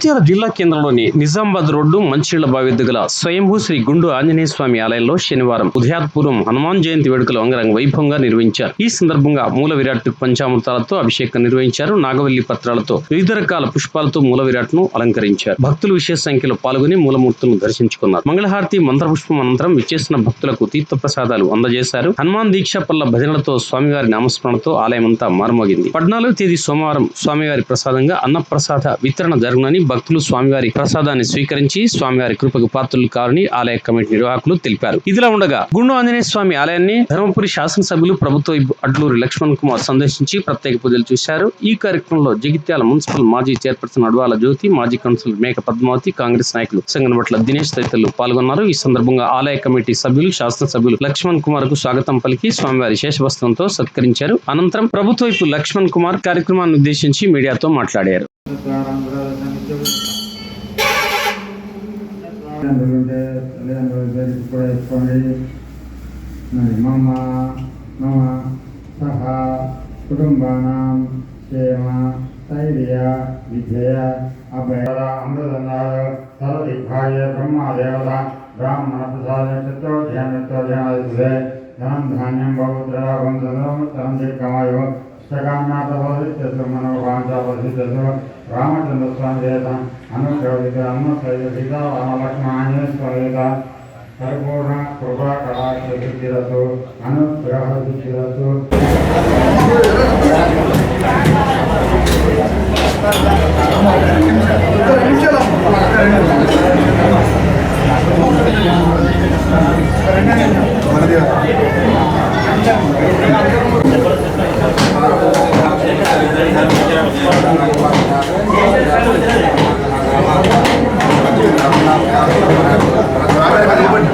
జగిత్యాల జిల్లా కేంద్రంలోని నిజామాబాద్ రోడ్డు మంచిళ్ళ బావి దగ్గర స్వయంభూ శ్రీ గుండు ఆంజనేయ స్వామి ఆలయంలో శనివారం ఉదయాత్పూర్వం హనుమాన్ జయంతి వేడుకలు అంగరంగ వైభవంగా నిర్వహించారు. ఈ సందర్భంగా మూల విరాట్ పంచామృతాలతో అభిషేకం నిర్వహించారు. నాగవల్లి పత్రాలతో వివిధ రకాల పుష్పాలతో మూల విరాట్ను అలంకరించారు. భక్తులు విశేష సంఖ్యలో పాల్గొని మూలమూర్తులను దర్శించుకున్నారు. మంగళహారతి మంత్రపుష్పం అనంతరం విచ్చేసిన భక్తులకు తీర్థ ప్రసాదాలు అందజేశారు. హనుమాన్ దీక్ష పల్ల భజనలతో స్వామివారి నామస్మరణతో ఆలయమంతా మారుమోగింది. పద్నాలుగు తేదీ సోమవారం స్వామివారి ప్రసాదంగా అన్నప్రసాద వితరణ జరుగునని భక్తులు స్వామివారి ప్రసాదాన్ని స్వీకరించి స్వామివారి కృపకు పాత్రలు కారని ఆలయ కమిటీ నిర్వాహకులు తెలిపారు. ఇదిలా ఉండగా గుండు ఆంజనేయ స్వామి ఆలయాన్ని ధర్మపురి శాసనసభ్యులు ప్రభుత్వ అడ్లూరి లక్ష్మణ్ కుమార్ సందర్శించి ప్రత్యేక పూజలు చూశారు. ఈ కార్యక్రమంలో జగిత్యాల మున్సిపల్ మాజీ చైర్పర్సన్ అడ్వాల జ్యోతి మాజీ కౌన్సిలర్ మేక పద్మావతి కాంగ్రెస్ నాయకులు సంగనబట్ల దినేష్ తదితరులు పాల్గొన్నారు. ఈ సందర్భంగా ఆలయ కమిటీ సభ్యులు శాసనసభ్యులు లక్ష్మణ్ కుమార్కు స్వాగతం పలికి స్వామివారి శేషవస్త్రంతో సత్కరించారు. అనంతరం ప్రభుత్వ వైపు లక్ష్మణ్ కుమార్ కార్యక్రమాన్ని ఉద్దేశించి మీడియాతో మాట్లాడారు. మరి మమ మమ సహ కుటుంబానాం క్షేమ స్థైర్య విజయ అభయ అమృతనాయ సరదిగ్భాయ బ్రహ్మదేవత బ్రాహ్మణ ప్రసాద చతుర్ధ్యానత్వధ్యానదివే ధనం ధాన్యం బహుద్రావం సదరం దీర్ఘమాయు మనోవాంఛావసిత్యసు రామచంద్ర స్వామి వేద అనుగ్రహిత అన్నసైత అనుగ్రహ రామలక్ష్మణ స్వామి పరిపూర్ణ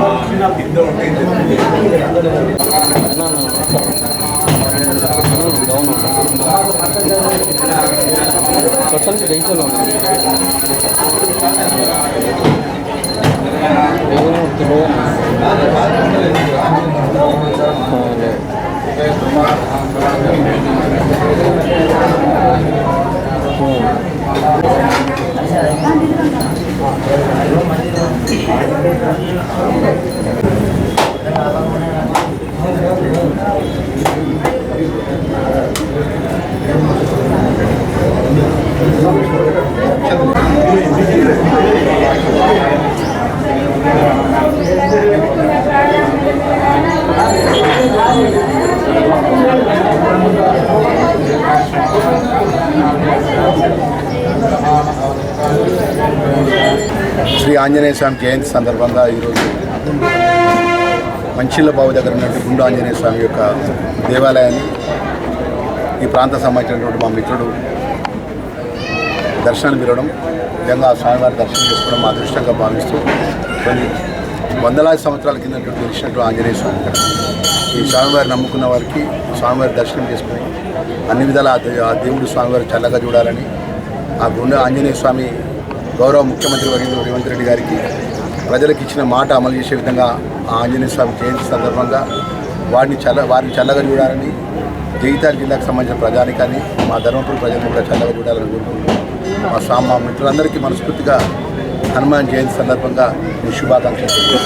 కృపా కళాక్ష సిద్ధిరసు అనుగ్రహ సిద్ధిరసు శ్రీ ఆంజనేయ స్వామి జయంతి సందర్భంగా ఈరోజు మంచిళ్ళ బావు దగ్గర ఉన్నటువంటి గుండు ఆంజనేయ స్వామి యొక్క దేవాలయాన్ని ఈ ప్రాంత సంబంధించినటువంటి మా మిత్రుడు దర్శనం పిలవడం నిజంగా ఆ స్వామివారి దర్శనం చేసుకోవడం మా అదృష్టంగా భావిస్తూ కొన్ని వందలాది సంవత్సరాల కింద తెలిసినట్టు ఆంజనేయ స్వామి ఈ స్వామివారి నమ్ముకున్న వారికి స్వామివారి దర్శనం చేసుకుని అన్ని విధాల ఆ దేవుడు స్వామివారి చల్లగా చూడాలని ఆ గుండె ఆంజనేయ స్వామి గౌరవ ముఖ్యమంత్రి వర్యులు రేవంత్ రెడ్డి గారికి ప్రజలకు ఇచ్చిన మాట అమలు చేసే విధంగా ఆ ఆంజనేయ స్వామి జయంతి సందర్భంగా వారిని చల్ల వారిని చల్లగా చూడాలని జగిత్యాల జిల్లాకు సంబంధించిన ప్రజానికాన్ని మా ధర్మపురి ప్రజలను కూడా చల్లగా చూడాలని కోరుకుంటున్నాం. మా సా మా మిత్రులందరికీ మనస్ఫూర్తిగా హనుమాన్ జయంతి సందర్భంగా శుభాకాంక్షలు